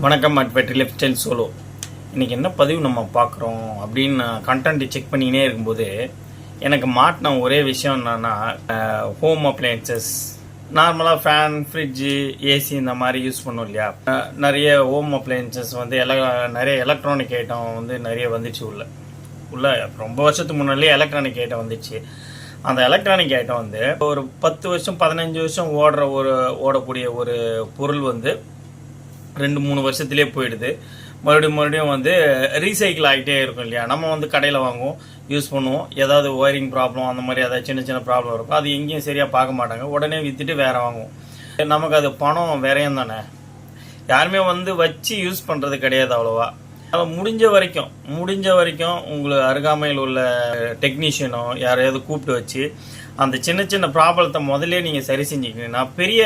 வணக்கம் அட் பெட்ரி left style solo இன்றைக்கி என்ன பதிவு நம்ம பார்க்குறோம் அப்படின்னு கண்டென்ட் செக் பண்ணினே இருக்கும்போது எனக்கு மாட்டின ஒரே விஷயம் என்னென்னா ஹோம் அப்ளையன்சஸ் நார்மலாக ஃபேன் ஃப்ரிட்ஜு ஏசி இந்த மாதிரி யூஸ் பண்ணோம் இல்லையா? நிறைய ஹோம் அப்ளையன்சஸ் வந்து எல நிறைய எலக்ட்ரானிக் ஐட்டம் வந்து நிறைய வந்துச்சு உள்ள. உள்ள ரொம்ப வருஷத்துக்கு முன்னாடியே எலக்ட்ரானிக் ஐட்டம் வந்துச்சு. அந்த எலக்ட்ரானிக் ஐட்டம் வந்து ஒரு பத்து வருஷம் பதினஞ்சு வருஷம் ஓடுற ஒரு ஓடக்கூடிய ஒரு பொருள் வந்து ரெண்டு மூணு வருஷத்துலேயே போயிடுது. மறுபடியும் மறுபடியும் வந்து ரீசைக்கிள் ஆகிட்டே இருக்கும் இல்லையா? நம்ம வந்து கடையில் வாங்குவோம் யூஸ் பண்ணுவோம். ஏதாவது ஒயரிங் ப்ராப்ளம் அந்த மாதிரி ஏதாவது சின்ன சின்ன ப்ராப்ளம் இருக்கும் அது எங்கேயும் சரியாக பார்க்க மாட்டாங்க. உடனே விற்றுட்டு வேற வாங்குவோம். நமக்கு அது பணம் விரையும் தானே? யாருமே வந்து வச்சு யூஸ் பண்ணுறது கிடையாது அவ்வளோவா? அது முடிஞ்ச வரைக்கும் முடிஞ்ச வரைக்கும் உங்களுக்கு அருகாமையில் உள்ள டெக்னீஷியனோ யாரையாவது கூப்பிட்டு வச்சு அந்த சின்ன சின்ன ப்ராப்ளத்தை முதல்ல நீங்கள் சரி செஞ்சுக்கிட்டீங்கன்னா பெரிய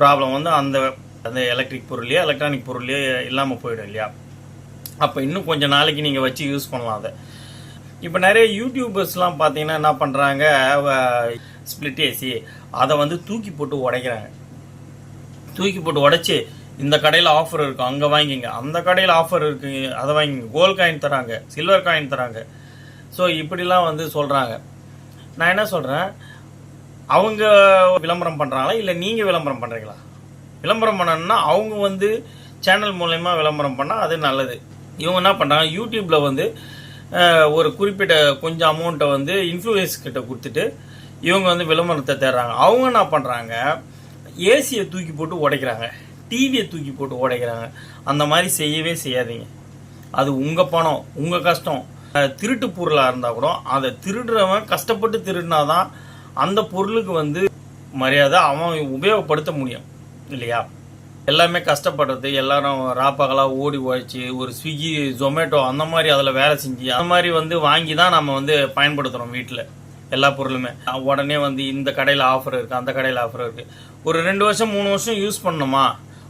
ப்ராப்ளம் வந்து அந்த அந்த எலக்ட்ரிக் பொருள்லையோ எலக்ட்ரானிக் பொருள்லையோ இல்லாமல் போயிடும் இல்லையா? அப்போ இன்னும் கொஞ்சம் நாளைக்கு நீங்கள் வச்சு யூஸ் பண்ணலாம் அதை. இப்போ நிறைய யூடியூபர்ஸ்லாம் பார்த்தீங்கன்னா என்ன பண்ணுறாங்க ஸ்பிளிட் ஏசி அதை வந்து தூக்கி போட்டு உடைக்கிறாங்க. தூக்கி போட்டு உடைச்சி இந்த கடையில் ஆஃபர் இருக்கும் அங்கே வாங்கிங்க. அந்த கடையில் ஆஃபர் இருக்குங்க அதை வாங்கிங்க. கோல்ட் காயின் தராங்க சில்வர் காயின் தராங்க. ஸோ இப்படிலாம் வந்து சொல்கிறாங்க நான் என்ன சொல்கிறேன் அவங்க விளம்பரம் பண்ணுறாங்களா இல்லை நீங்கள் விளம்பரம் பண்ணுறீங்களா விளம்பரம் பண்ணணும்னா அவங்க வந்து சேனல் மூலயமா விளம்பரம் பண்ணால் அது நல்லது. இவங்க என்ன பண்ணுறாங்க யூடியூப்பில் வந்து ஒரு குறிப்பிட்ட கொஞ்சம் அமௌண்ட்டை வந்து இன்ஃப்ளூயன்ஸ் கிட்ட கொடுத்துட்டு இவங்க வந்து விளம்பரத்தை தேடுறாங்க. அவங்க என்ன பண்ணுறாங்க ஏசியை தூக்கி போட்டு உடைக்கிறாங்க. டிவியை தூக்கி போட்டு உடைக்கிறாங்க. அந்த மாதிரி செய்யவே செய்யாதீங்க. அது உங்கள் பணம் உங்கள் கஷ்டம். திருட்டு பொருளாக இருந்தால் கூட அதை திருடுறவன் கஷ்டப்பட்டு திருடினாதான் அந்த பொருளுக்கு வந்து மரியாதை அவன் உபயோகப்படுத்த முடியும். இல்லையா? எல்லாமே கஷ்டப்படுறது எல்லாரும் ராப்பகலாக ஓடி உழைச்சி ஒரு ஸ்விக்கி ஜொமேட்டோ அந்த மாதிரி அதில் வேலை செஞ்சு அந்த மாதிரி வந்து வாங்கி தான் நம்ம வந்து பயன்படுத்துகிறோம் வீட்டில் எல்லா பொருளுமே. உடனே வந்து இந்த கடையில் ஆஃபர் இருக்குது அந்த கடையில் ஆஃபர் இருக்குது ஒரு ரெண்டு வருஷம் மூணு வருஷம் யூஸ் பண்ணணுமா?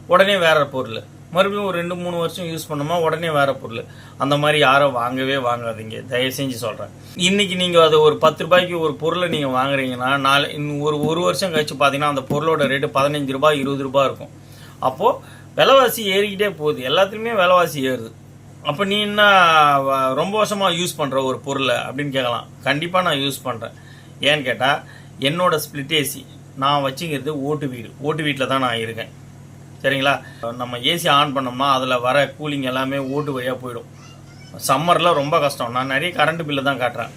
உடனே வேற பொருள். மறுபடியும் ஒரு ரெண்டு மூணு வருஷம் யூஸ் பண்ணோமா உடனே வேறு பொருள். அந்த மாதிரி யாரும் வாங்கவே வாங்காதீங்க. தயவு செஞ்சு சொல்கிறேன் இன்றைக்கி நீங்கள் அதை ஒரு பத்து ரூபாய்க்கு ஒரு பொருளை நீங்கள் வாங்குறீங்கன்னா நாலு இன்னும் ஒரு ஒரு வருஷம் கழிச்சு பார்த்தீங்கன்னா அந்த பொருளோட ரேட்டு பதினஞ்சு ரூபாய் இருபது ரூபாய் இருக்கும். அப்போது விலைவாசி ஏறிக்கிட்டே போகுது. எல்லாத்துலேயுமே விலைவாசி ஏறுது. அப்போ நீ என்ன ரொம்ப வருஷமாக யூஸ் பண்ணுற ஒரு பொருளை அப்படின்னு கேட்கலாம். கண்டிப்பாக நான் யூஸ் பண்ணுறேன் ஏன்னு கேட்டால் என்னோடய ஸ்பிளிட் ஏசி நான் வச்சுக்கிறது ஓட்டு வீடு. ஓட்டு வீட்டில் தான் நான் இருக்கேன். சரிங்களா? நம்ம ஏசி ஆன் பண்ணோம்னா அதில் வர கூலிங் எல்லாமே ஓட்டு வழியாக போயிடும். சம்மரில் ரொம்ப கஷ்டம். நான் நிறைய கரண்ட் பில்லு தான் காட்டுறேன்.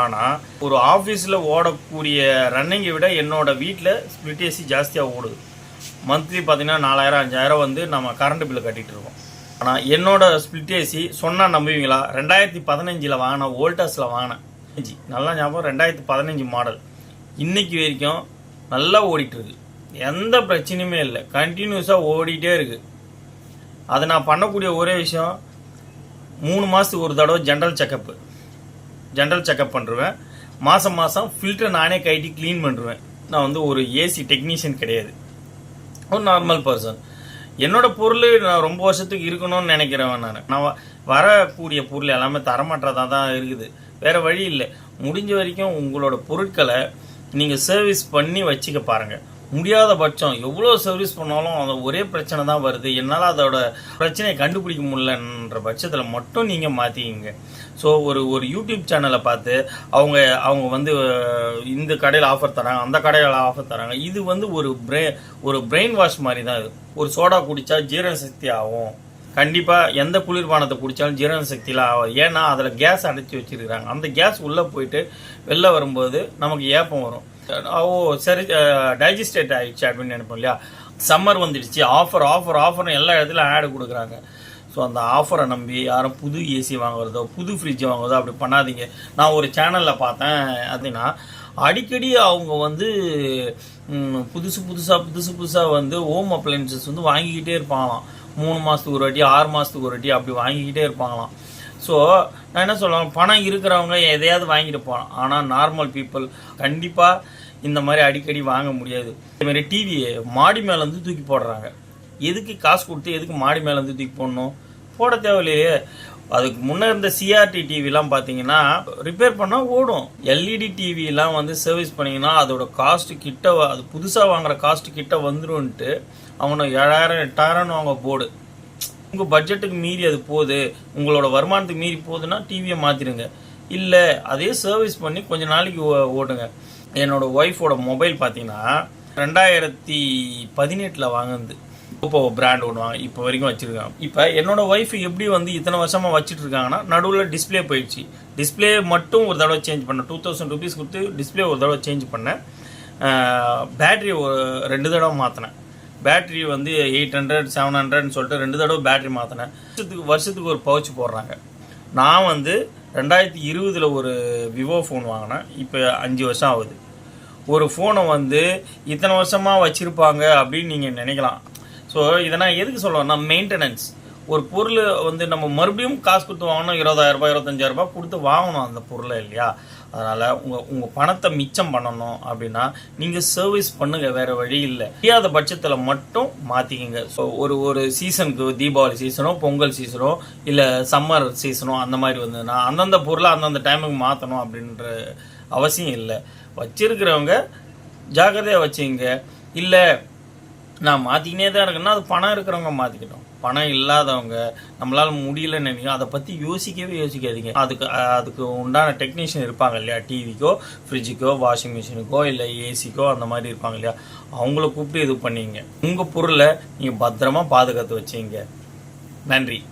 ஆனால் ஒரு ஆஃபீஸில் ஓடக்கூடிய ரன்னிங்கை விட என்னோடய வீட்டில் ஸ்பிளிட் ஏசி ஜாஸ்தியாக ஓடுது. மந்த்லி பார்த்தீங்கன்னா நாலாயிரம் அஞ்சாயிரம் வந்து நம்ம கரண்ட் பில்லு கட்டிகிட்டு இருக்கோம். ஆனால் என்னோட ஸ்பிளிட் ஏசி சொன்னால் நம்புவீங்களா? ரெண்டாயிரத்தி பதினஞ்சில் வாங்கின வோல்டாஸில் வாங்கினேன் ஜி, நல்லா ஞாபகம் ரெண்டாயிரத்தி பதினஞ்சு மாடல் இன்றைக்கி வரைக்கும் நல்லா ஓடிட்டுருக்கு எந்த பிரச்சனையுமே இல்லை. கண்டினியூஸாக ஓடிட்டே இருக்குது அதை நான் பண்ணக்கூடிய ஒரே விஷயம் மூணு மாதத்துக்கு ஒரு தடவை ஜென்ரல் செக்கப்பு ஜென்ரல் செக்கப் பண்ணுருவேன் மாதம் மாதம் ஃபில்டர் நானே கைட்டி க்ளீன் பண்ணுருவேன் நான் வந்து ஒரு ஏசி டெக்னீஷியன் கிடையாது. ஒரு நார்மல் பர்சன் என்னோடய பொருள் நான் ரொம்ப வருஷத்துக்கு இருக்கணும்னு நினைக்கிறவன் நான். நான் வரக்கூடிய பொருள் எல்லாமே தரமாற்றதாக தான் இருக்குது. வேறு வழி இல்லை. முடிஞ்ச வரைக்கும் உங்களோட பொருட்களை நீங்கள் சர்வீஸ் பண்ணி வச்சுக்க பாருங்கள் முடியாத பட்சம். எவ்வளோ சர்வீஸ் பண்ணாலும் அந்த ஒரே பிரச்சனை தான் வருது. என்னால் அதோட பிரச்சனையை கண்டுபிடிக்க முடியலன்ற பட்சத்தில் மட்டும் நீங்கள் மாற்றிக்கிங்க ஸோ ஒரு ஒரு யூடியூப் சேனலை பார்த்து அவங்க அவங்க வந்து இந்த கடையில் ஆஃபர் தராங்க அந்த கடையில் ஆஃபர் தராங்க. இது வந்து ஒரு பிரே ஒரு பிரெயின் வாஷ் மாதிரி தான் இது. ஒரு சோடா குடித்தா ஜீரண சக்தி ஆகும். கண்டிப்பாக எந்த குளிர்பானத்தை குடித்தாலும் ஜீரண சக்தியில் ஆகும் ஏன்னா அதில் கேஸ் அடைச்சி வச்சிருக்கிறாங்க. அந்த கேஸ் உள்ளே போயிட்டு வெளில வரும்போது நமக்கு ஏப்பம் வரும். ஓ சரி டைஜஸ்டேட் ஆகிடுச்சு அப்படின்னு நினைப்போம் இல்லையா? சம்மர் வந்துடுச்சு. ஆஃபர் ஆஃபர் ஆஃபர்னு எல்லா இடத்துலையும் ஆடு கொடுக்குறாங்க. ஸோ அந்த ஆஃபரை நம்பி யாரும் புது ஏசி வாங்குறதோ புது ஃப்ரிட்ஜ் வாங்குறதோ அப்படி பண்ணாதீங்க. நான் ஒரு சேனலில் பார்த்தேன் அப்படின்னா அடிக்கடி அவங்க வந்து புதுசு புதுசாக புதுசு புதுசாக வந்து ஹோம் அப்ளைன்சஸ் வந்து வாங்கிக்கிட்டே இருப்பாங்களாம். மூணு மாதத்துக்கு ஒரு வாட்டி ஆறு மாதத்துக்கு ஒரு வாட்டி அப்படி வாங்கிக்கிட்டே இருப்பாங்களாம். ஸோ நான் என்ன சொல்லுவேன் பணம் இருக்கிறவங்க எதையாவது வாங்கிட்டு போகலாம். ஆனால் நார்மல் பீப்புள் கண்டிப்பாக இந்த மாதிரி அடிக்கடி வாங்க முடியாது. இதுமாரி டிவியை டிவி மாடி மேலேருந்து தூக்கி போடுறாங்க. எதுக்கு காசு கொடுத்து எதுக்கு மாடி மேலேருந்து தூக்கி போடணும்? போட தேவையில்லையே. அதுக்கு முன்னே இருந்த சிஆர்டி டிவிலாம் பார்த்தீங்கன்னா ரிப்பேர் பண்ணால் ஓடும். எல்இடி டிவிலாம் வந்து சர்வீஸ் பண்ணிங்கன்னா அதோட காஸ்ட்டு கிட்ட அது புதுசாக வாங்குற காஸ்ட்டு கிட்ட வந்துரும்ன்ட்டு அவனை ஏழாயிரம் எட்டாயிரம்னு அவங்க போடு. உங்கள் பட்ஜெட்டுக்கு மீறி அது போகுது. உங்களோட வருமானத்துக்கு மீறி போகுதுன்னா டிவியை மாற்றிடுங்க இல்லை அதே சர்வீஸ் பண்ணி கொஞ்ச நாளைக்கு ஓ- ஓட்டுங்க என்னோட ஒய்ஃபோட மொபைல் பார்த்தீங்கன்னா ரெண்டாயிரத்தி பதினெட்டில் வாங்கினது. இப்போ பிராண்ட் ஒன்று வாங்க இப்போ வரைக்கும் வச்சுருக்காங்க. இப்போ என்னோட ஒய்ஃப் எப்படி வந்து இத்தனை வருஷமாக வச்சுட்டு இருக்காங்கன்னா நடுவில் டிஸ்ப்ளே போயிடுச்சு. டிஸ்ப்ளே மட்டும் ஒரு தடவை சேஞ்ச் பண்ணேன். டூ தௌசண்ட் ருபீஸ் கொடுத்து டிஸ்ப்ளே ஒரு தடவை சேஞ்ச் பண்ணேன். பேட்ரி ஒரு ரெண்டு தடவை மாற்றினேன் பேட்ரி வந்து எயிட் ஹண்ட்ரட் செவன் ஹண்ட்ரட்னு சொல்லிட்டு ரெண்டு தடவை பேட்ரி மாற்றினேன் வருஷத்துக்கு வருஷத்துக்கு ஒரு பவுச் போடுறாங்க. நான் வந்து ரெண்டாயிரத்தி இருபதில் ஒரு விவோ ஃபோன் வாங்கினேன். இப்போ அஞ்சு வருஷம் ஆகுது. ஒரு ஃபோனை வந்து இத்தனை வருஷமாக வச்சுருப்பாங்க அப்படின்னு நீங்கள் நினைக்கலாம். ஸோ இதை நான் எதுக்கு சொல்லுவேன்னா மெயின்டெனன்ஸ் ஒரு பொருள் வந்து நம்ம மறுபடியும் காசு கொடுத்து வாங்கணும். இருபதாயிரம் ரூபாய் இருபத்தஞ்சாயிரம் ரூபாய் கொடுத்து வாங்கணும் அந்த பொருளை இல்லையா? அதனால் உங்கள் உங்கள் பணத்தை மிச்சம் பண்ணணும் அப்படின்னா நீங்கள் சர்வீஸ் பண்ணுங்கள் வேறு வழி இல்லை. முடியாத பட்சத்தில் மட்டும் மாற்றிக்கிங்க ஸோ ஒரு ஒரு சீசனுக்கு தீபாவளி சீசனோ பொங்கல் சீசனோ இல்லை சம்மர் சீசனோ அந்த மாதிரி வந்ததுன்னா அந்தந்த பொருளை அந்தந்த டைமுக்கு மாற்றணும் அப்படின்ற அவசியம் இல்லை. வச்சிருக்கிறவங்க ஜாக்கிரதையாக வச்சுங்க. இல்லை நான் மாற்றிக்கினே தான் இருக்குன்னா அது பணம் இருக்கிறவங்க மாற்றிக்கிட்டோம் பணம் இல்லாதவங்க நம்மளால் முடியலன்னு நினைக்கும் அதை பற்றி யோசிக்கவே யோசிக்காதீங்க. அதுக்கு அதுக்கு உண்டான டெக்னீஷியன் இருப்பாங்க இல்லையா? டிவிக்கோ ஃப்ரிட்ஜுக்கோ வாஷிங் மிஷினுக்கோ இல்லை ஏசிக்கோ அந்த மாதிரி இருப்பாங்க இல்லையா? அவங்கள கூப்பிட்டு இது பண்ணீங்க உங்கள் பொருளை நீங்கள் பத்திரமா பாதுகாத்து வச்சீங்க நன்றி.